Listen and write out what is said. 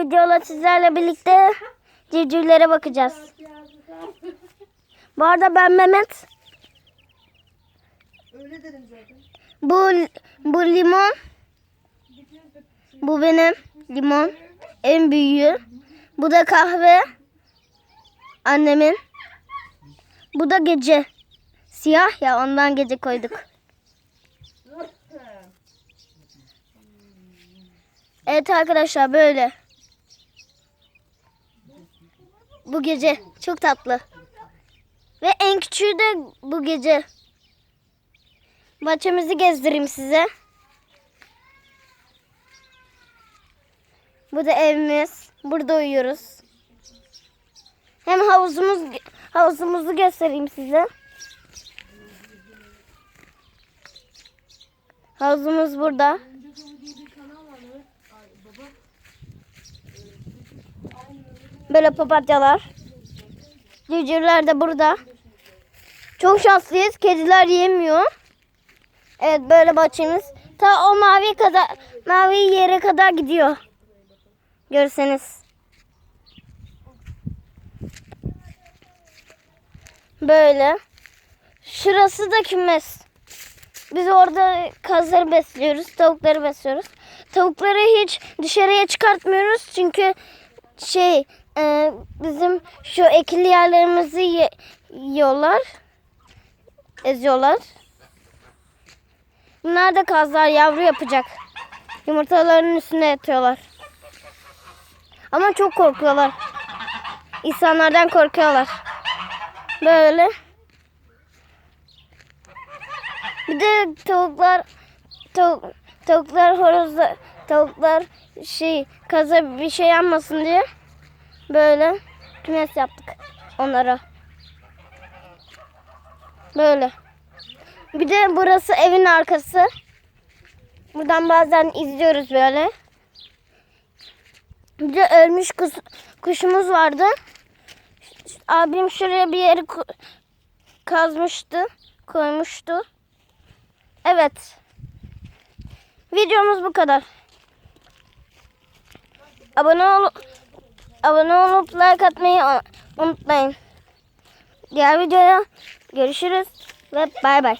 videoda sizlerle birlikte civcivlere bakacağız. Bu arada ben Mehmet. Öyle dedim zaten. Bu bu limon. Bu benim limon. En büyüğü. Bu da kahve. Annemin. Bu da gece. Siyah ya ondan gece koyduk. Evet arkadaşlar böyle. Bu gece çok tatlı. Ve en küçüğü de bu gece. Bahçemizi gezdireyim size. Bu da evimiz. Burada uyuyoruz. Hem havuzumuz havuzumuzu göstereyim size. Havuzumuz burada. Böyle papatyalar. Civcivler de burada. Çok şanslıyız. Kediler yemiyor. Evet böyle bahçemiz. Ta o mavi kadar mavi yere kadar gidiyor. Görseniz. Böyle. Şurası da kümes. Biz orada kazları besliyoruz, tavukları besliyoruz. Tavukları hiç dışarıya çıkartmıyoruz çünkü şey e, bizim şu ekili yerlerimizi ye- yiyorlar, eziyorlar. Bunlar da kazlar yavru yapacak. Yumurtalarının üstüne yatıyorlar. Ama çok korkuyorlar. İnsanlardan korkuyorlar. Böyle. Bir de tavuklar tavuk, tavuklar horozlar tavuklar şey kaza bir şey yanmasın diye böyle kümes yaptık onlara. Böyle. Bir de burası evin arkası. Buradan bazen izliyoruz böyle. Bir de ölmüş kuş, kuşumuz vardı. Abim şuraya bir yeri kazmıştı, koymuştu. Evet. Videomuz bu kadar. Abone ol abone olup like atmayı unutmayın. Diğer videoya görüşürüz ve bay bay.